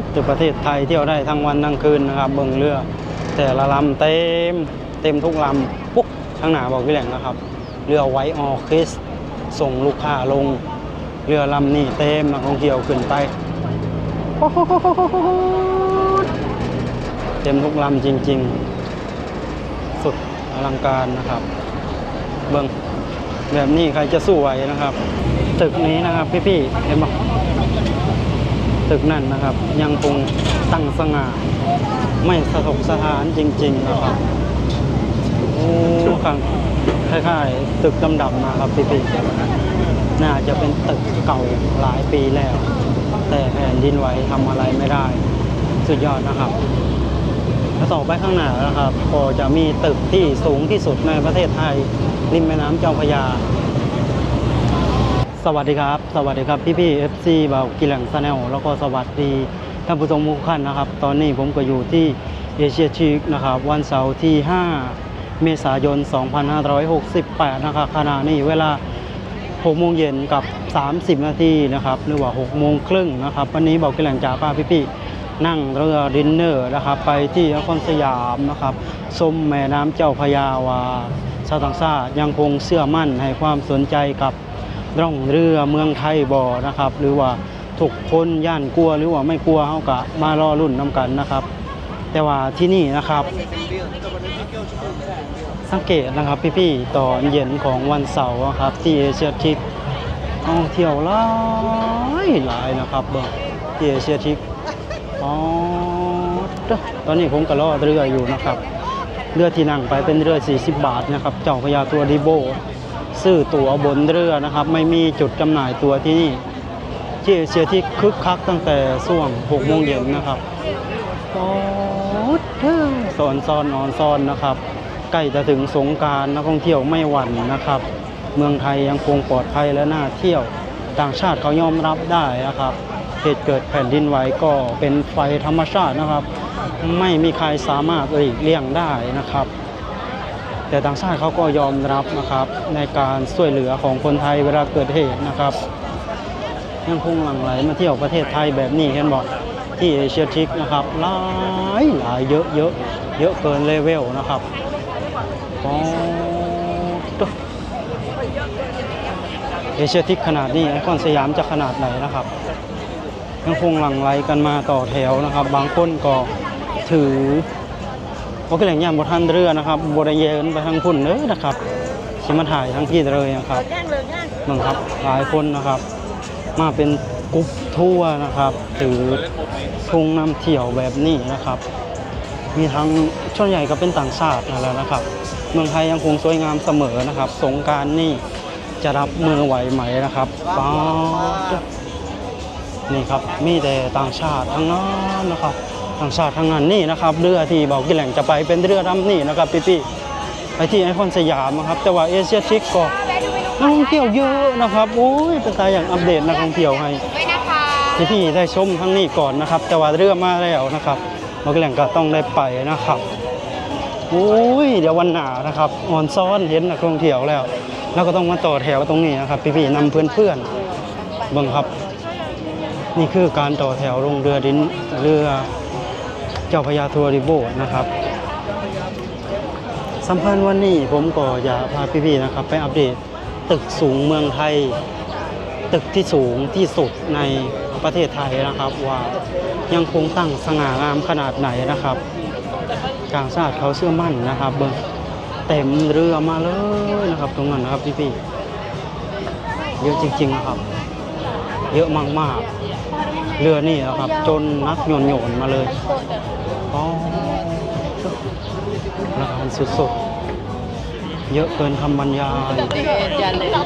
ดจะประเทศไทยเที่ยวได้ทั้งวันทั้งคืนนะครับ เบิ่งเรือ แต่ละลำเต็มเต็มทุกลำปุ๊บข้างหน้าบอกพี่แหล่งนะครับ เรือไว้ออคิสส่งลูกค้าลง เรือลำนี่เต็มนักท่องเที่ยวขึ้นไปเต็มทุกลำจริง ๆ สุดอลังการนะครับ เบิ่งแบบนี้ใครจะสู้ไหวนะครับ ตึกนี้นะครับพี่ๆเห็นไหม ตึกนั่นนะครับ ยังคงตั้งสง่า ไม่สะทกสถานจริง ๆ นะครับโอ้ครับคล้ายๆตึกดำๆนะครับพี่ๆน่าจะเป็นตึกเก่าหลายปีแล้ว แต่แผ่นดินไหวทำอะไรไม่ได้ สุดยอดนะครับแล้วต่อไปข้างหน้านะครับ ก็จะมีตึกที่สูงที่สุดในประเทศไทย ริมแม่น้ำเจ้าพระยา สวัสดีครับ สวัสดีครับพี่พี่ๆ FC บ่าวกิแหลงซาแนลแล้วก็สวัสดีท่านผู้ชมทุกท่านนะครับ ตอนนี้ผมก็อยู่ที่เอเชียชิกนะครับ วันเสาร์ที่ 5 เมษายน 2568 นะครับขณะนี้เวลา 6 โมงเย็นกับ 30 นาทีนะครับ หรือว่า 6 โมงครึ่งนะครับ วันนี้บอกกิแหลงจ่าป้าพี่พี่นั่งเรือดินเนอร์นะครับ ไปที่นครสยามนะครับชมแม่น้ำเจ้าพยาวาชาวต่างชาติยังคงเชื่อมั่นให้ความสนใจกับ ร่องเรือเมืองไทยบ่อนะครับ หรือว่าทุกคนย่านกลัวหรือว่าไม่กลัวเขากะมารอรุ่นน้ำกันนะครับ แต่ว่าที่นี่นะครับ สังเกตนะครับพี่ๆตอนเย็นของวันเสาร์ครับ ที่เอเชียทิกท่องเที่ยวหลายหลายนะครับเบิ่งที่เอเชียทิกอ๋อตอนนี้ผมก็รอเรืออยู่นะครับ เรือที่นั่งไปเป็นเรือ 40 บาทนะครับ เจ้าพระยาตัวดิโบ ซื้อตั๋วบนเรือนะครับ ไม่มีจุดจำหน่ายตั๋วที่นี่ที่เอเชียทิกคึกคักตั้งแต่ช่วง6โมงเย็นนะครับโอ้เธอสอนซอนนอนซอนนะครับ ใกล้จะถึงสงกรารนักท่องเที่ยวไม่หวั่นนะครับ เมืองไทยยังคงปลอดภัยและน่าเที่ยว ต่างชาติเขายอมรับได้นะครับ เหตุเกิดแผ่นดินไหวก็เป็นไฟธรรมชาตินะครับ ไม่มีใครสามารถหลีกเลี่ยงได้นะครับ แต่ต่างชาติเขาก็ยอมรับนะครับในการช่วยเหลือของคนไทยเวลาเกิดเหตุนะครับยังคงหลั่งไหลมาเที่ยวประเทศไทยแบบนี้เห็นบอกที่เอเชียทิกนะครับหลายหลายเยอะเยอะเยอะเกินเลเวลนะครับอ๋อตัวเอเชียทิกขนาดนี้ไอคอนสยามจะขนาดไหนนะครับยังคงหลั่งไหลกันมาต่อแถวนะครับ บางคนก็ถือ ว่าก็แหล่งย่ามบทันเรือนะครับบไดเยนไปทางพุ่นเด้อนะครับชิมาถ่ายทั้งที่เลยนะครับเมืองครับหลายคนนะครับ มาเป็นกรุ๊ปทัวร์นะครับถือทุงนำเที่ยวแบบนี้นะครับ มีทั้งช่วนใหญ่ก็เป็นต่างชาตินั่นแหละนะครับ เมืองไทยยังคงสวยงามเสมอนะครับ สงการนี่จะรับมือไหวไหมนะครับป๊านี่ครับมีแต่ต่างชาติทั้งนั้นนะครับ ต่างชาติทั้งนั้นนี่นะครับเรือที่เบากิแหล่งจะไปเป็นเรือดำนี่นะครับพี่ๆไปที่ไอคอนสยามนะครับ แต่ว่าเอเชียทิกก็นักท่องเที่ยวเยอะนะครับโอ้ยเป็นตาอย่างอัปเดตนักท่องเที่ยวให้ด้วยนะคะที่พี่ได้ชมทั้งนี้ก่อนนะครับ แต่ว่าเรือมาแล้วนะครับมาแหล่งก็ต้องได้ไปนะครับโอ้ยเดี๋ยววันหนานะครับออนซ้อนเห็นนักท่องเที่ยวแล้ว แล้วก็ต้องมาต่อแถวตรงนี้นะครับ พี่ๆนำเพื่อนๆเบิ่งครับ นี่คือการต่อแถวลงเรือดินเรือเจ้าพระยาทัวริโบนะครับสัมพันธ์วันนี้ผมก็อยากพาพี่ๆนะครับ ไปอัปเดตตึกสูงเมืองไทย ตึกที่สูงที่สุดในประเทศไทยนะครับ ว่ายังคงตั้งสง่างามขนาดไหนนะครับต่างชาติเขาเชื่อมั่นนะครับเบิ่งเต็มเรือมาเลยนะครับ ตรงนั้นนะครับพี่ๆเยอะจริงๆนะครับ เยอะมากๆเรือนี่นะครับ จนนักโยนโยนมาเลย สุดๆ เยอะเกินคำบรรยาย ยันเลยครั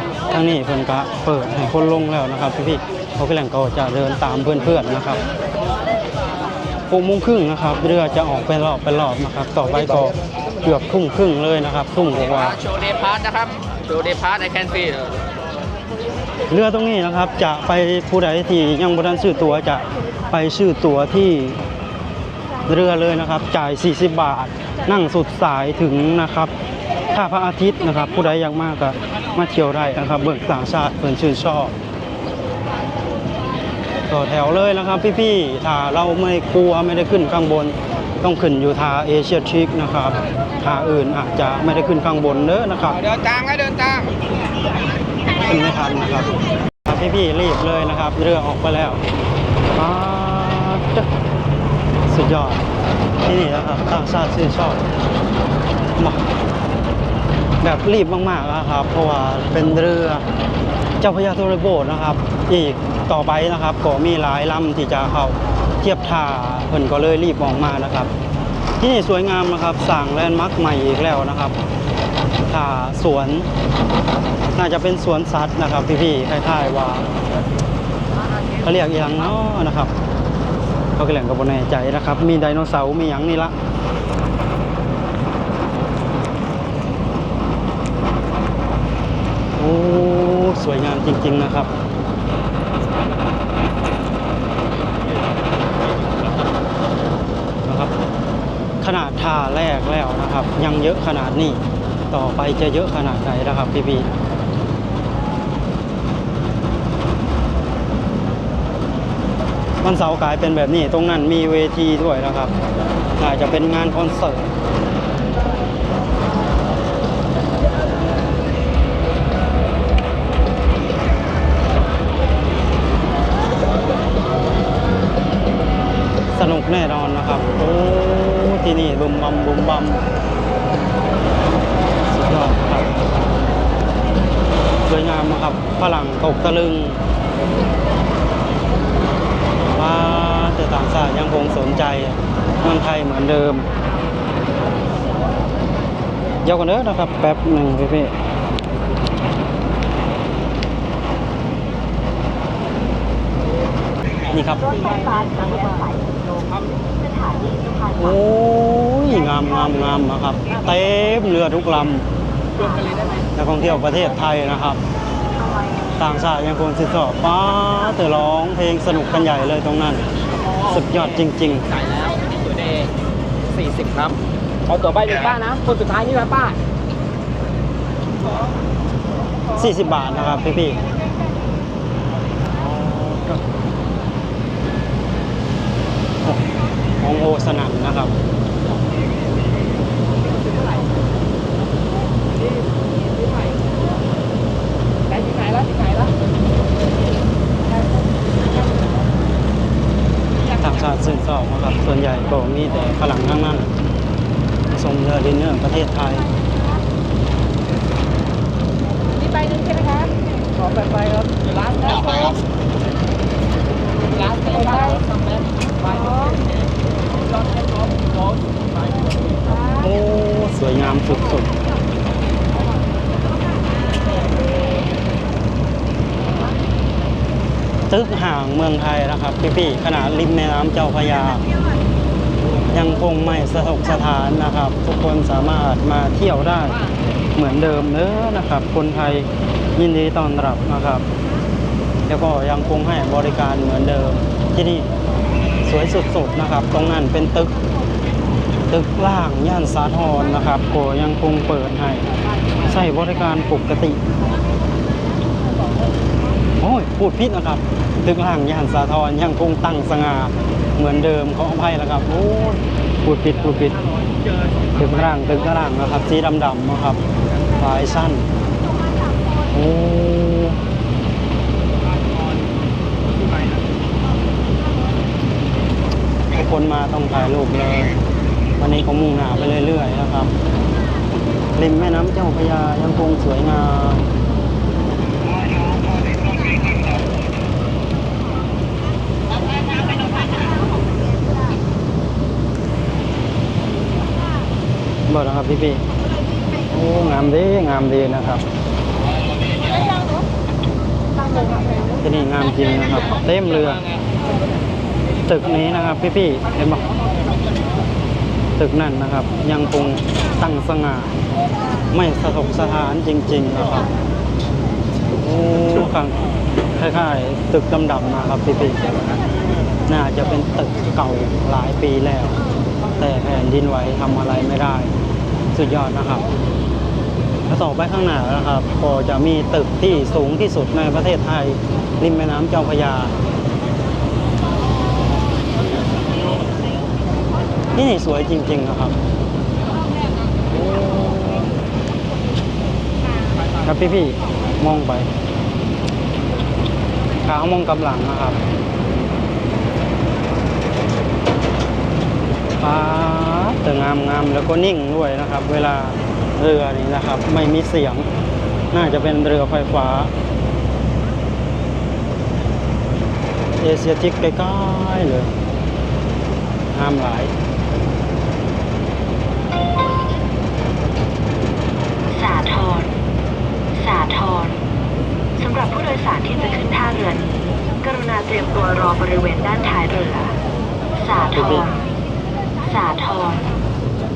บทั้งนี้เพื่อนก็เปิดให้คนลงแล้วนะครับพี่พี่ๆเขาก็แหล่งก็จะเดินตามเพื่อนๆนะครับ หกโมงครึ่งนะครับเรือจะออกไปรอบไปรอบนะครับ ต่อไปก็เกือบทุ่มครึ่งเลยนะครับทุ่มกว่าโชว์เดย์พาร์ทนะครับโชว์เดย์พาร์ทไอแคนฟีเรือตรงนี้นะครับจะไปผู้ใดที่ยังบ่ทันซื้อตั๋วจะไปซื้อตั๋วที่เรือเลยนะครับ จ่าย 40 บาท นั่งสุดสายถึงนะครับท่าพระอาทิตย์นะครับ ผู้ใดอยากมากก็มาเที่ยวได้นะครับ เบิกต่างชาติเพิ่นชื่นชอบ ต่อแถวเลยนะครับพี่ๆถ้าเราไม่กลัวไม่ได้ขึ้นข้างบน ต้องขึ้นอยู่ทาเอเชียทริกนะครับทาอื่นอาจจะไม่ได้ขึ้นข้างบนเด้อนะครับ เดินตามครับเดินตามขึ้นไม่ทันนะครับครับพี่ๆรีบเลยนะครับ เรือออกไปแล้วป๊าดเด้อสุดยอดที่นี่นะครับต่างชาติชื่นชอบมา แบบรีบมากๆนะครับ เพราะว่าเป็นเรือเจ้าพระยาโทรโบสนะครับ อีกต่อไปนะครับก็มีหลายลำที่จะเข้าเทียบท่าเพิ่นก็เลยรีบออกมานะครับ ที่นี่สวยงามนะครับสั่งแลนด์มาร์คใหม่อีกแล้วนะครับท่าสวน น่าจะเป็นสวนสัตว์นะครับ พี่ๆคล้ายๆว่าเขาเรียกอย่างเนาะนะครับเขาก็เรียกกับบนแน่ใจนะครับ มีไดโนเสาร์มีอย่างนี่ละ อ้สวยงามจริง ๆนะครับนะครับ ขนาดท่าแรกแล้วนะครับ ยังเยอะขนาดนี้ต่อไปจะเยอะขนาดไหนนะครับพี่ๆวันเสาร์กลายเป็นแบบนี้ตรงนั้นมีเวทีด้วยนะครับอาจจะเป็นงานคอนเสิร์ต กแน่นอนนะครับ โอ้ที่นี่บุมบัมบุมบัมสุดยอดครับสวยงามนะครับฝรั่งตกตะลึงว่าแต่ต่างชาติยังคงสนใจเมืองไทยเหมือนเดิมเยวกันเด้อนะครับ แป๊บหนึ่งพี่พี่นี่ครับ โอ้ยงามงามงามนะครับ เต็มเรือทุกลำนักท่องเที่ยวประเทศไทยนะครับ ต่างชาติยังคงสิสอบป้าเธอร้องเพลงสนุกกันใหญ่เลยตรงนั้น สุดยอดจริงจ่ายแล้วอันนี้ตัวเดย์สี่สิบครับ เอาตัวใบหนึ่งป้านะ คนสุดท้ายนี่นะป้าๆ40 บาทนะครับพี่พี่โอ้ ของโอสนันนะครับต่างชาติซึ่งสอบนะครับ ส่วนใหญ่ก็มีแต่ฝรั่งทั้งนั้นทรงเรือดินเนอร์ประเทศไทยนี่ใบหนึ่งใช่ไหมครับขอแบบใบครับร้านครับร้านนใบสำเร็จใบ โอ้ สวยงามสุดๆตึกห่างเมืองไทยนะครับ พี่ๆขนาดริมแม่น้ำเจ้าพระยา ยังคงไม่สะทกสถานนะครับ ทุกคนสามารถมาเที่ยวได้เหมือนเดิมเน้อนะครับ คนไทยยินดีต้อนรับนะครับ แล้วก็ยังคงให้บริการเหมือนเดิมที่นี่ วยสุดๆนะครับ ตรงนั้นเป็นตึก ตึกล่างย่านสาทรนะครับก็ยังคงเปิดให้ใช้บริการปกติ โอ้ยพูดพิษนะครับ ตึกล่างย่านสาทรยังคงตั้งสง่าเหมือนเดิมขออภัยนะครับ โอ้ยพูดผิดพูดผิดตึกล่างตึกล่างนะครับสีดำๆนะครับลายสั้นโอ้ทุก คนมาต้องถ่ายรูปเลย วันนี้ก็มุ่งหน้าไปเรื่อยๆนะครับ ริมแม่น้ำเจ้าพระยายังคงสวยงามบอกนะครับพี่พี่ๆโอ้งามดีงามดีนะครับที่นี่งามจริงนะครับ เต็มเรือ ตึกนี้นะครับพี่พี่ๆเห็นบอกตึกนั่นนะครับ ยังคงตั้งสง่า ไม่สะทกสถานจริง ๆ นะครับโอ้ข้างล้ายๆตึกดำๆนะครับพี่ๆน่าจะเป็นตึกเก่าหลายปีแล้ว แต่แผ่นดินไหวทำอะไรไม่ได้ สุดยอดนะครับแล้วต่อไปข้างหน้านะครับ ก็จะมีตึกที่สูงที่สุดในประเทศไทย ริมแม่น้ำเจ้าพระยา นี่สวยจริงๆนะครับครับพี่พี่ๆมองไปขามองกำลังนะครับฟ้าแต่งามงามแล้วก็นิ่งด้วยนะครับ เวลาเรือนี่นะครับ ไม่มีเสียง น่าจะเป็นเรือไฟฟ้า เอเชียทิกใกล้ๆเลยงามหลาย สาทรสำหรับผู้โดยสารที่จะขึ้นท่าเรือนี้ กรุณาเตรียมตัวรอบริเวณด้านท้ายเรือ สาทรสาทร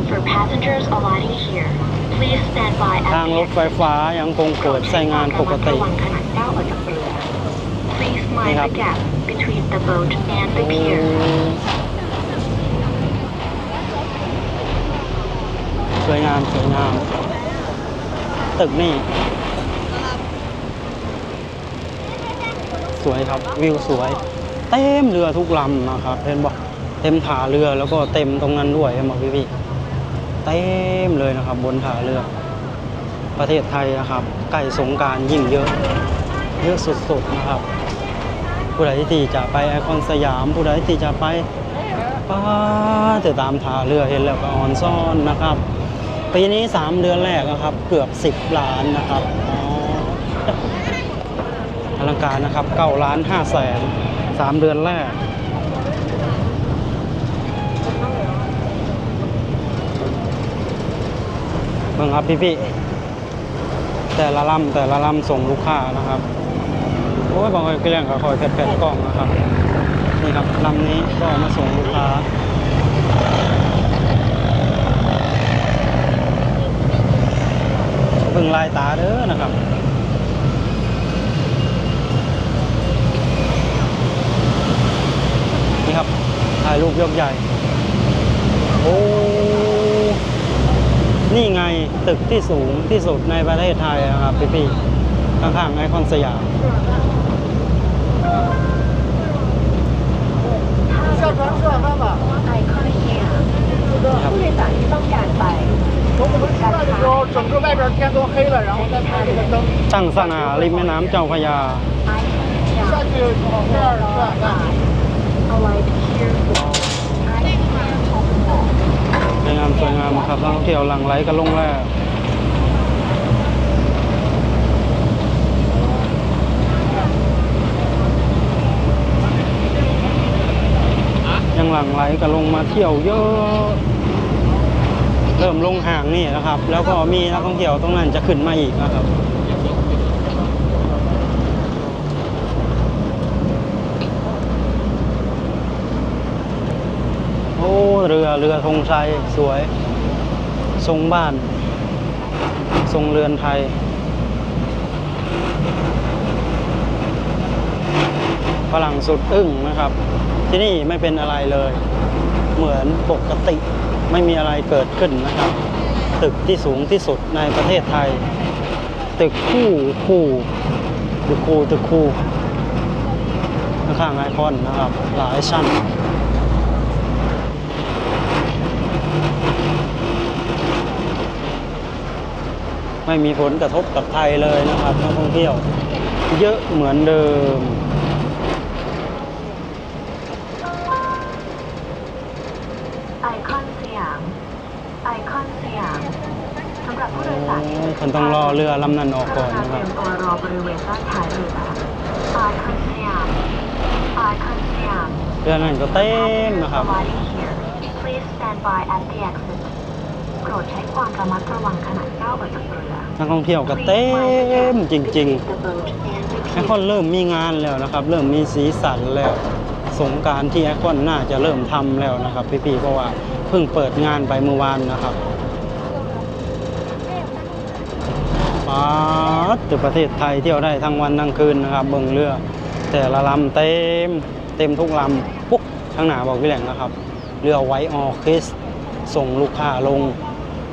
For passengers alighting here please stand by at ทาง the รถไฟ exit ฟ้ายังคงเปิดใช้งานปกติ ระวังขณะก้าวออกจากเรือ Please นี่ mind ครับ the gap between the boat and the pier สวยงามสวยงาม ตึกนี่ สวยครับวิวสวย เต็มเรือทุกลำนะครับเห็นบอกเต็มถาเรือแล้วก็เต็มตรงนั้นด้วยเห็นบอกพี่พี่ๆเต็มเลยนะครับ บนถาเรือ ประเทศไทยนะครับใกล้สงการยิ่งเยอะ เยอะสุดๆนะครับ ผู้ใดที่จะไปไอคอนสยาม ผู้ใดที่จะไปป้าจะตามถาเรือเห็นแล้วก็ออนซ่อนนะครับปีนี้ 3 เดือนแรกนะครับ เกือบ 10 ล้านนะครับ ลังการนะครับ9ล้าน5แสน3เดือนแรกเบิ่งครับพี่ๆแต่ละลำแต่ละลำส่งลูกค้านะครับโอ้ยบางคนก็เรียกกับคอยแผดๆกล้องนะครับนี่ครับลำนี้ก็มาส่งลูกค้าเบิ่งลายตาเด้อนะครับ นี่ครับ ถ่ายรูปยกใหญ่ โอ้ นี่ไงตึกที่สูงที่สุดในประเทศไทยนะครับพี่ๆข้างๆไอคอนสยามครัาตั้งสง่าริมแม่น้ำเจ้าพระยา เอาไว้ เที่ยวหลังไหลกันลงแล้วยังหลังไหลกันลงมาเที่ยวเยอะ เริ่มลงห่างนี่นะครับ แล้วก็มีนักท่องเที่ยวตรงนั้นจะขึ้นมาอีกนะครับโอ้เรือเรือธงชัยสวย ทรงบ้าน ทรงเรือนไทย ฝรั่งสุดอึ้งนะครับ ที่นี่ไม่เป็นอะไรเลย เหมือนปกติไม่มีอะไรเกิดขึ้นนะครับ ตึกที่สูงที่สุดในประเทศไทย ตึกคู่คู่ตึกคู่ตึกคู่ข้างไอคอนนะครับ หลายชั้น ไม่มีผลกระทบกับไทยเลยนะครับนักท่องเที่ยว เยอะเหมือนเดิม ไอคอนสยาม ไอคอนสยามสำหรับผู้โดยสารที่จะคนต้องรอเรือลำนั้นออกก่อนนะคเตรัรีบ ยมตัวรอบริเวณด้านท้ายเรือไอคอนสยาม ไอคอนสยาม เรือนั้นก็เต็มนะครับ Arriving here please stand by at the exit โปรดใช้ความระมัดระวังขณะก้าวออกจากเรือนักท่องเที่ยวก็เต็มจริงๆไอคอนเริ่มมีงานแล้วนะครับ เริ่มมีสีสันแล้วสงการที่ไอคอนน่าจะเริ่มทำแล้วนะครับ พี่ๆเพราะว่าเพิ่งเปิดงานไปเมื่อวานนะครับป๊าดแต่ประเทศไทยเที่ยวได้ทั้งวันทั้งคืนนะครับ เบิ่งเรือ แต่ละลำเต็มเต็มทุกลำปุ๊บข้างหน้าบอกพี่แหลงนะครับ เรือไว้ออคิสส่งลูกค้าลง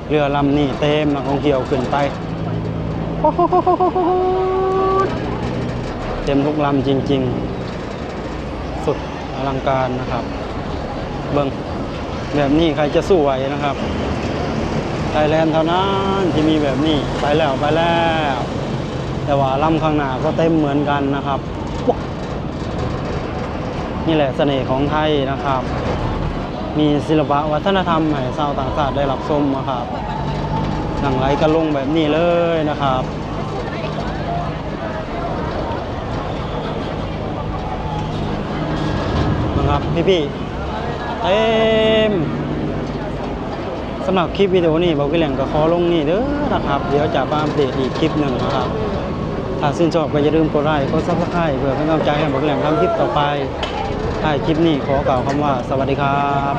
เรือลำนี่เต็มนักท่องเที่ยวขึ้นไปเต็มทุกลำจริง ๆ สุดอลังการนะครับ เบิ้งแบบนี้ใครจะสู้ไหวนะครับไทยแลนด์เท่านั้นที่มีแบบนี้ไปแล้วไปแล้ว แต่ว่าลำข้างหน้าก็เต็มเหมือนกันนะครับ นี่แหละเสน่ห์ของไทยนะครับ มีศิลปะวัฒนธรรมให้ชาวต่างชาติได้รับชมนะครับหนังไหลกันลงแบบนี้เลยนะครับนะครับพี่ๆเต็มสำหรับคลิปวิดีโอนี้บอกพี่แหล่งก็ขอลงนี่เด้อนะครับ เดี๋ยวจะมาอัปเดตอีกคลิปหนึ่งนะครับ ถ้าชื่นชอบก็อย่าลืมกดไลค์กดซับสไครต์เพื่อเป็นกำลังใจให้บอกพี่แหล่งทำคลิปต่อไป ท้ายคลิปนี้ขอกล่าวคำว่าสวัสดีครับ